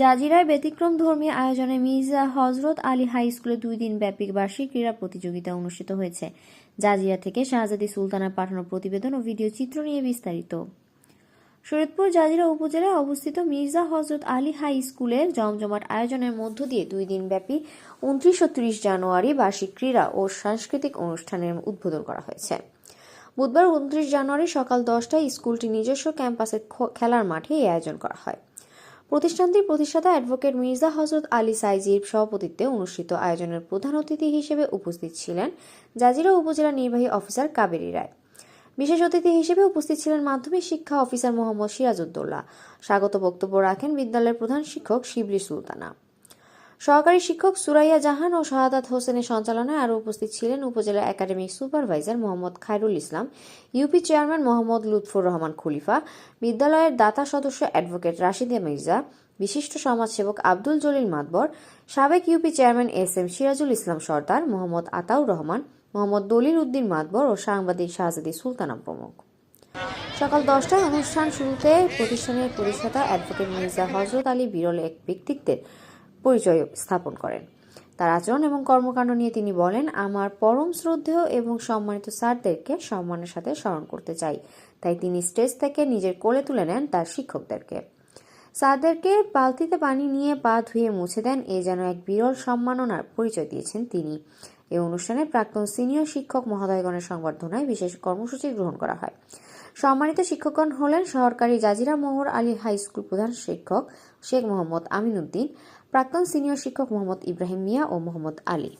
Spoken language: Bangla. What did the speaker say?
জাজিরায় ব্যতিক্রম ধর্মী আয়োজনে মির্জা হজরত আলী হাই স্কুলে দুই দিন ব্যাপী বার্ষিক ক্রীড়া প্রতিযোগিতা অনুষ্ঠিত হয়েছে। জাজিরা থেকে শাহজাদি সুলতানা পাঠানো প্রতিবেদন ও ভিডিও চিত্র নিয়ে বিস্তারিত। শরীদপুর জাজিরা উপজেলায় অবস্থিত মির্জা হজরত আলী হাই স্কুলের জমজমাট আয়োজনের মধ্য দিয়ে দুই দিন ব্যাপী উনত্রিশ ও ত্রিশ জানুয়ারি বার্ষিক ক্রীড়া ও সাংস্কৃতিক অনুষ্ঠানের উদ্বোধন করা হয়েছে। বুধবার উনত্রিশ জানুয়ারি সকাল দশটায় স্কুলটি নিজস্ব ক্যাম্পাসের খেলার মাঠে এই আয়োজন করা হয়। প্রতিষ্ঠানটির প্রতিষ্ঠাতা অ্যাডভোকেট মির্জা হজরত আলী সাইজির সভাপতিত্বে অনুষ্ঠিত আয়োজনের প্রধান অতিথি হিসেবে উপস্থিত ছিলেন জাজিরা উপজেলা নির্বাহী অফিসার কাবেরী রায়। বিশেষ অতিথি হিসেবে উপস্থিত ছিলেন মাধ্যমিক শিক্ষা অফিসার মোহাম্মদ সিরাজউদ্দৌলা। স্বাগত বক্তব্য রাখেন বিদ্যালয়ের প্রধান শিক্ষক শিবলি সুলতানা। সহকারী শিক্ষক সুরাইয়া জাহান ও শাহাদাত হোসেনের সঞ্চালনায় আরও উপস্থিত ছিলেন উপজেলা academic supervisor Mohammad Khairul Islam, UP chairman Mohammad Lutfur Rahman Khalifa, বিদ্যালয়ের দাতা সদস্য অ্যাডভোকেট রাশিদা মির্জা, বিশিষ্ট সমাজসেবক আব্দুল জলিল মাতবর, সাবেক UP chairman S M Sirajul Islam Sardar, Mohammad Ataur Rahman, Mohammad Dalil Uddin Matbar ও সাংবাদিক শাহজাদি সুলতানা প্রমুখ। সকাল দশটায় অনুষ্ঠান শুরুতে প্রতিষ্ঠানের প্রতিষ্ঠাতা অ্যাডভোকেট মির্জা হজরত আলী বিরল এক ব্যক্তিত্বের পরিচয় স্থাপন করেন। তার আচরণ এবং কর্মকাণ্ড নিয়ে তিনি বলেন, আমার পরম শ্রদ্ধেয় এবং সম্মানিত স্যারদেরকে সম্মানের সাথে স্মরণ করতে চাই। তাই তিনি স্টেজ থেকে নিজের কোলে তুলে নেন তার শিক্ষকদেরকে। স্যারদেরকে বালতিতে পানি নিয়ে পা ধুয়ে মুছে দেন এ যেন এক বিরল সম্মাননার পরিচয় দিয়েছেন তিনি। এই অনুষ্ঠানে প্রাক্তন সিনিয়র শিক্ষক মহোদয়গণের সংবর্ধনায় বিশেষ কর্মসূচি গ্রহণ করা হয়। সম্মানিত শিক্ষকগণ হলেন সরকারি জাজিরা মোহর আলী হাই স্কুল প্রধান শিক্ষক শেখ মোহাম্মদ আমিন উদ্দিন প্রাক্তন সিনিয়র শিক্ষক মোহাম্মদ ইব্রাহিম মিয়া ও মোহাম্মদ আলী।